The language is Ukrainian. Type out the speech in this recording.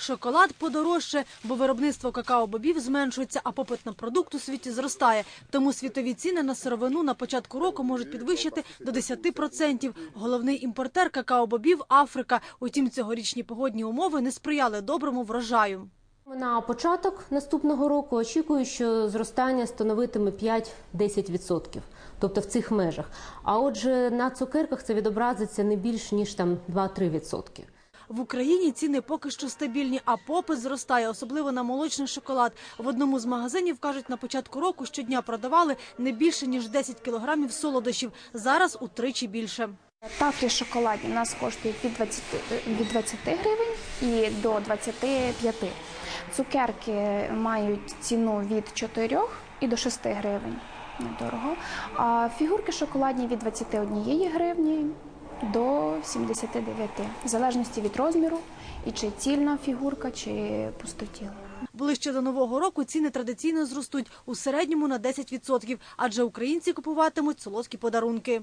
Шоколад подорожче, бо виробництво какао-бобів зменшується, а попит на продукт у світі зростає. Тому світові ціни на сировину на початку року можуть підвищити до 10%. Головний імпортер какао-бобів – Африка. Утім, цьогорічні погодні умови не сприяли доброму врожаю. На початок наступного року очікую, що зростання становитиме 5-10%, тобто в цих межах. А отже, на цукерках це відобразиться не більш ніж там 2-3%. В Україні ціни поки що стабільні, а попит зростає, особливо на молочний шоколад. В одному з магазинів кажуть, на початку року щодня продавали не більше ніж 10 кілограмів солодощів. Зараз утричі більше. Тафлі шоколадні у нас коштують від 20, від 20 гривень і до 25. Цукерки мають ціну від 4 і до 6 гривень. Недорого. А фігурки шоколадні від 21 гривні до 79, в залежності від розміру і чи цільна фігурка, чи пустотіла. Ближче до нового року ціни традиційно зростуть у середньому на 10%, адже українці купуватимуть солодкі подарунки.